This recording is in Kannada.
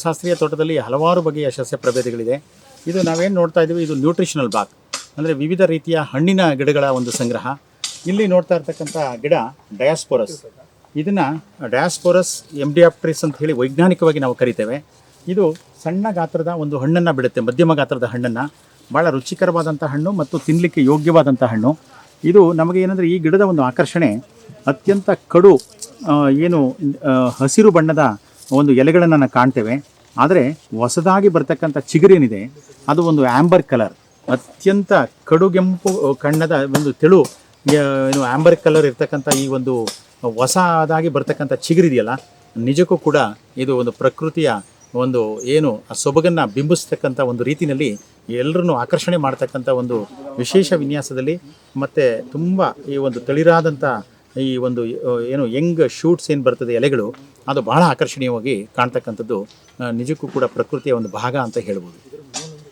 ಶಾಸ್ತ್ರೀಯ ತೋಟದಲ್ಲಿ ಹಲವಾರು ಬಗೆಯ ಸಸ್ಯ ಪ್ರಭೇದಗಳಿದೆ. ಇದು ನಾವೇನು ನೋಡ್ತಾ ಇದ್ದೀವಿ? ಇದು ನ್ಯೂಟ್ರಿಷನಲ್ ಬಾಗ್. ಅಂದರೆ ವಿವಿಧ ರೀತಿಯ ಹಣ್ಣಿನ ಗಿಡಗಳ ಒಂದು ಸಂಗ್ರಹ. ಇಲ್ಲಿ ನೋಡ್ತಾ ಇರ್ತಕ್ಕಂಥ ಗಿಡ ಡಯಾಸ್ಪೋರಸ್. ಇದನ್ನು ಡಯಾಸ್ಪೋರಸ್ ಎಂಡಿಯಾಪ್ಟ್ರಿಸ್ ಅಂತ ಹೇಳಿ ವೈಜ್ಞಾನಿಕವಾಗಿ ನಾವು ಕರಿತೇವೆ. ಇದು ಸಣ್ಣ ಗಾತ್ರದ ಒಂದು ಹಣ್ಣನ್ನು ಬಿಡುತ್ತೆ, ಮಧ್ಯಮ ಗಾತ್ರದ ಹಣ್ಣನ್ನು. ಭಾಳ ರುಚಿಕರವಾದಂಥ ಹಣ್ಣು ಮತ್ತು ತಿನ್ನಲಿಕ್ಕೆ ಯೋಗ್ಯವಾದಂಥ ಹಣ್ಣು. ಇದು ನಮಗೆ ಏನಂದರೆ ಈ ಗಿಡದ ಒಂದು ಆಕರ್ಷಣೆ ಅತ್ಯಂತ ಕಡು ಏನು ಹಸಿರು ಬಣ್ಣದ ಒಂದು ಎಲೆಗಳನ್ನು ನಾವು ಕಾಣ್ತೇವೆ. ಆದರೆ ಹೊಸದಾಗಿ ಬರ್ತಕ್ಕಂಥ ಚಿಗುರೇನಿದೆ, ಅದು ಒಂದು ಆ್ಯಂಬರ್ ಕಲರ್ ಅತ್ಯಂತ ಕಡುಗೆಂಪು ಕಣ್ಣದ ಒಂದು ತೆಳು ಏನು ಆ್ಯಂಬರ್ ಕಲರ್ ಇರ್ತಕ್ಕಂಥ ಈ ಒಂದು ಹೊಸದಾಗಿ ಬರ್ತಕ್ಕಂಥ ಚಿಗುರಿದೆಯಲ್ಲ, ನಿಜಕ್ಕೂ ಕೂಡ ಇದು ಒಂದು ಪ್ರಕೃತಿಯ ಒಂದು ಏನು ಆ ಸೊಬಗನ್ನು ಬಿಂಬಿಸ್ತಕ್ಕಂಥ ಒಂದು ರೀತಿಯಲ್ಲಿ ಎಲ್ಲರನ್ನೂ ಆಕರ್ಷಣೆ ಮಾಡ್ತಕ್ಕಂಥ ಒಂದು ವಿಶೇಷ ವಿನ್ಯಾಸದಲ್ಲಿ ಮತ್ತು ತುಂಬ ಈ ಒಂದು ತಳಿರಾದಂಥ ಈ ಒಂದು ಏನು ಯಂಗ್ ಶೂಟ್ಸ್ ಏನು ಬರ್ತದೆ ಎಲೆಗಳು, ಅದು ಬಹಳ ಆಕರ್ಷಣೀಯವಾಗಿ ಕಾಣ್ತಕ್ಕಂಥದ್ದು ನಿಜಕ್ಕೂ ಕೂಡ ಪ್ರಕೃತಿಯ ಒಂದು ಭಾಗ ಅಂತ ಹೇಳ್ಬೋದು.